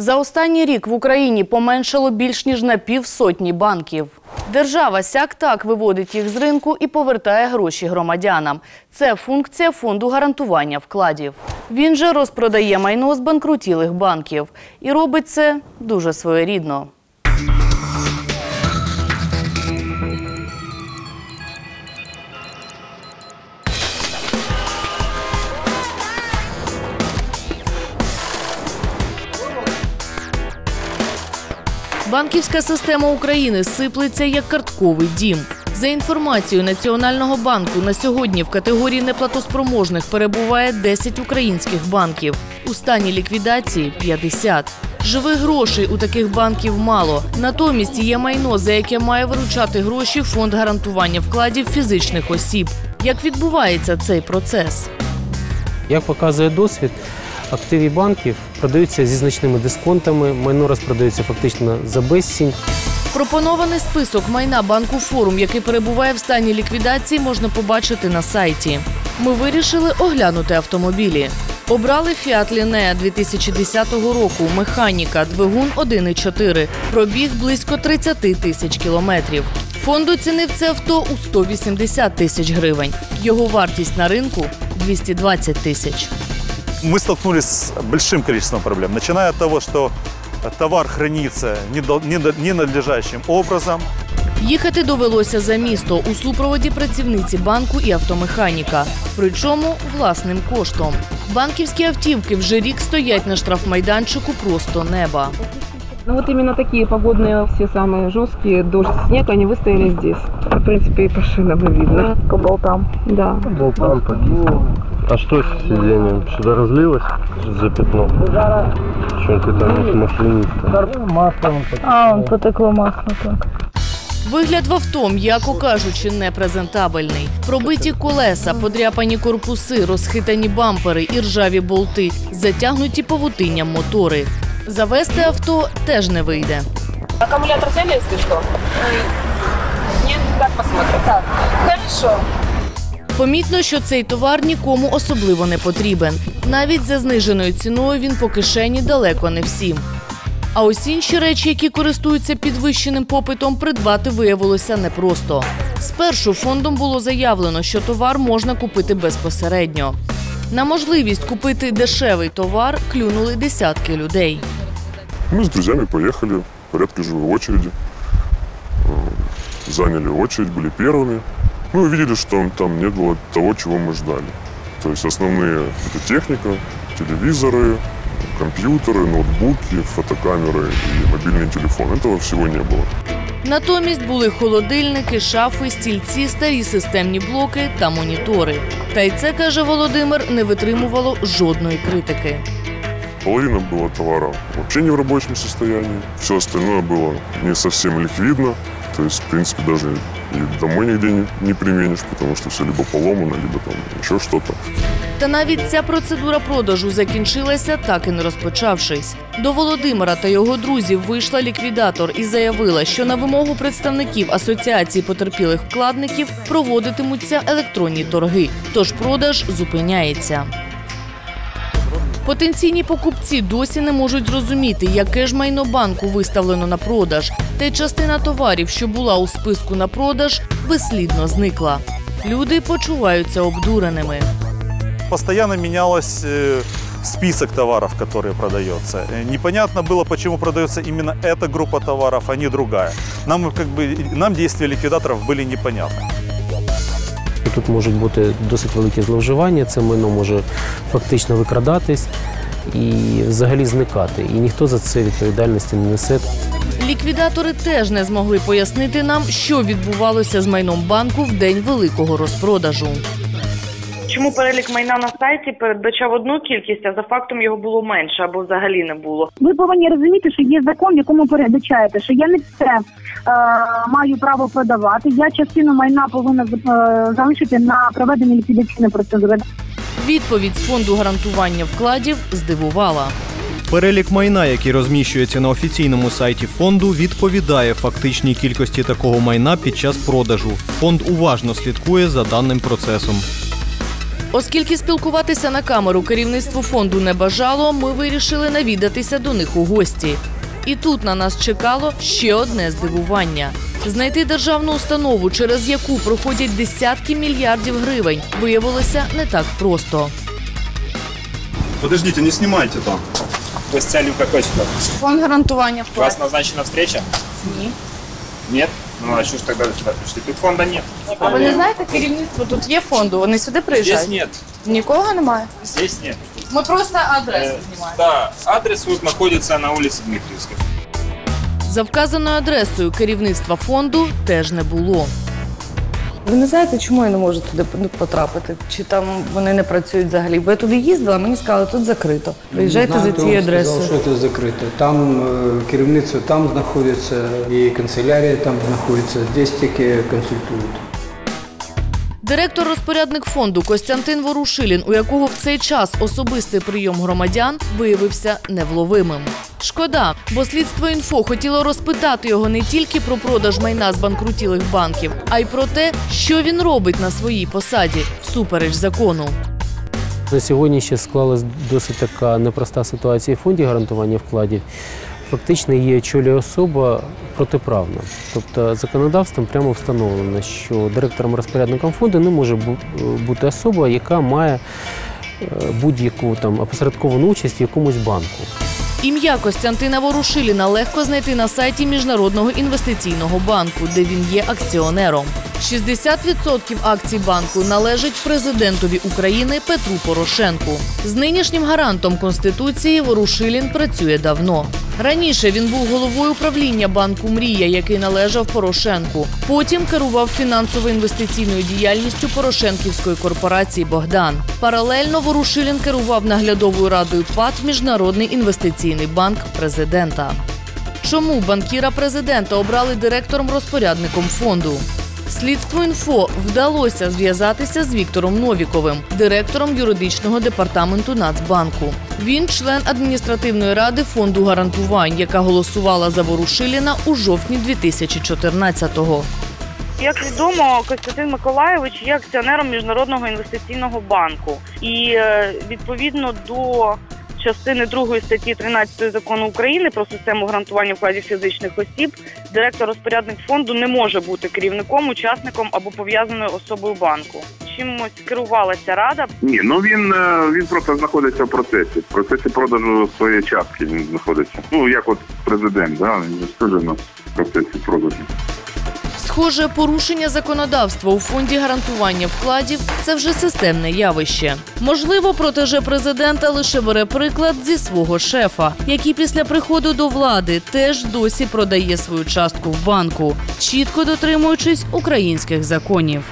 За останній рік в Україні поменшало більш ніж на півсотні банків. Держава сяк так виводить їх з ринку і повертає гроші громадянам. Це функція фонду гарантування вкладів. Він же розпродає майно з банкрутілих банків і робить це дуже своєрідно. Банківська система України сиплеться як картковий дім. За інформацією Національного банку, на сьогодні в категорії неплатоспроможних перебуває 10 українських банків. У стані ліквідації 50. Живих грошей у таких банків мало. Натомість є майно, за яке має виручати гроші фонд гарантування вкладів фізичних осіб. Як відбувається цей процес? Як показує досвід, активи банків продаються зі значними дисконтами, майно розпродається фактично за безцінь. Пропонований список майна банку форум, який перебуває в стані ліквідації, можна побачити на сайті. Ми вирішили оглянути автомобілі. Обрали Fiat Linea 2010 року, механіка, двигун 1,4, пробіг близько 30 тисяч кілометрів. Фонд оцінив це авто у 180 тисяч гривень. Його вартість на ринку 220 тисяч Мы столкнулись с большим количеством проблем, начиная от того, что товар хранится недо- недо- ненадлежащим образом, Їхати довелося за місто у супроводі працівниці банку і автомеханіка, причому власним коштом. Банківські автівки вже рік стоять на штрафмайданчику просто неба. Ну вот именно такие погодные, все самые жесткие, дождь, снег, они выстояли здесь. В принципе, и по шинам и видно. По болтам. Да. Болтан пописал. А что с сиденьем? Что-то разлилось за пятно? Что-то там маслянистое. Маслом А, он потекло масло так. Вигляд в авто, м'яко кажучи, непрезентабельний. Пробиті колеса, подряпані корпуси, розхитані бампери і ржаві болти, затягнуті павутинням мотори. Завести авто теж не вийде. Аккумулятор сняли, если что? Нет, так посмотрим. Так, хорошо. Помітно, що цей товар нікому особливо не потрібен. Навіть за зниженою ціною він по кишені далеко не всім. А ось інші речі, які користуються підвищеним попитом, придбати виявилося непросто. Спершу фондом було заявлено, що товар можна купити безпосередньо. На можливість купити дешевий товар клюнули десятки людей. Мы с друзьями поехали в порядке живой очереди. Э, Заняли очередь, были первыми. Мы увидели, что там не было того, чего мы ждали. То есть основные это техника, телевизоры, компьютеры, ноутбуки, фотокамеры и мобильный телефон. Этого всего не было. Натомість були холодильники, шафи, стільці, старі системні блоки та монітори. Та й це, каже Володимир, не витримувало жодної критики. Половина было товара вообще не в рабочем состоянии. Все остальное было не совсем ликвидно. То есть, в принципе, даже и домой нигде не, не применишь, потому что все либо поломано, либо там еще что-то. Та навіть ця процедура продажу закінчилася, так і не розпочавшись. До Володимира та його друзів вийшла ліквідатор і заявила, що на вимогу представників асоціації потерпілих вкладників проводитимуться електронні торги, тож продаж зупиняється. Потенційні покупці досі не можуть зрозуміти, яке ж майно банку виставлено на продаж, та й частина товарів, що була у списку на продаж, безслідно зникла. Люди почуваються обдуреними. постоянно менялось э, список товаров, которые продается. Э, Непонятно было, почему продается именно эта группа товаров, а не другая. Нам, как бы, нам действия ликвидаторов были непонятны. Тут можуть бути досить великі зловживання, це майно може фактично викрадатись і взагалі зникати. І ніхто за це відповідальності не несе. Ліквідатори теж не змогли пояснити нам, що відбувалося з майном банку в день великого розпродажу. Чому перелік майна на сайті передбачав одну кількість, а за фактом його було менше або взагалі не було? Ви повинні розуміти, що є закон, в якому передбачаєте, що я не все е, маю право продавати. Я частину майна повинна е, залишити на проведення ліквідаційної процедури. Відповідь з фонду гарантування вкладів здивувала. Перелік майна, який розміщується на офіційному сайті фонду, відповідає фактичній кількості такого майна під час продажу. Фонд уважно слідкує за даним процесом. Оскільки спілкуватися на камеру керівництво фонду не бажало, ми вирішили навідатися до них у гості. І тут на нас чекало ще одне здивування. Знайти державну установу, через яку проходять десятки мільярдів гривень, виявилося не так просто. Подождите, не снимайте там. Вы с целью какой сюда? Фонд гарантування У вас назначена встреча? Ні. Нет? Ну а що ж тоді сюди прийшли? пришли? Тут фонда нет. А ви не знаєте, керівництво тут є фонду, вони сюди приїжджають? Здесь нет. Нікого немає. Здесь нет. Ми просто адресу Э, знімаємо. да, адрес вот находится на улице Дмитриевской. За вказаною адресою керівництва фонду теж не було. Ви не знаєте, чому я не можу туди потрапити? Чи там вони не працюють взагалі? Бо я туди їздила, мені сказали, тут закрито. Приїжджайте за цією сказав, адресою. що тут закрито. Там е, керівництво там знаходиться, і канцелярія там знаходиться, десь тільки консультують. Директор-розпорядник фонду Костянтин Ворушилін, у якого в цей час особистий прийом громадян виявився невловимим. Шкода, бо слідство інфо хотіло розпитати його не тільки про продаж майна збанкрутілих банків, а й про те, що він робить на своїй посаді всупереч закону. На сьогодні ще склалась досить така непроста ситуація в фонді гарантування вкладів. Фактично її очолює особа протиправна. Тобто законодавством прямо встановлено, що директором-розпорядником фонду не може бу- бути особа, яка має е, будь-яку там опосередковану участь в якомусь банку. Ім'я Костянтина Ворушиліна легко знайти на сайті Міжнародного інвестиційного банку, де він є акціонером. 60% акцій банку належать президентові України Петру Порошенку. З нинішнім гарантом конституції Ворушилін працює давно. Раніше він був головою правління банку Мрія, який належав Порошенку. Потім керував фінансово-інвестиційною діяльністю Порошенківської корпорації Богдан. Паралельно Ворушилін керував наглядовою радою ПАТ Міжнародний інвестиційний банк президента. Чому банкіра президента обрали директором-розпорядником фонду? Слідству інфо вдалося зв'язатися з Віктором Новіковим, директором юридичного департаменту Нацбанку. Він член адміністративної ради фонду гарантувань, яка голосувала за Ворушиліна у жовтні 2014-го. Як відомо, Костянтин Миколайович є акціонером міжнародного інвестиційного банку, і е, відповідно до частини 2 статті 13 закону України про систему гарантування вкладів фізичних осіб, директор-розпорядник фонду не може бути керівником, учасником або пов'язаною особою банку. Чимось керувалася рада. Ні, ну він, е, він просто знаходиться в процесі. В процесі продажу своєї частки він знаходиться. Ну, як от президент, да? він теж на процесі продажу. Схоже, порушення законодавства у фонді гарантування вкладів це вже системне явище. Можливо, протеже президента лише бере приклад зі свого шефа, який після приходу до влади теж досі продає свою частку в банку, чітко дотримуючись українських законів.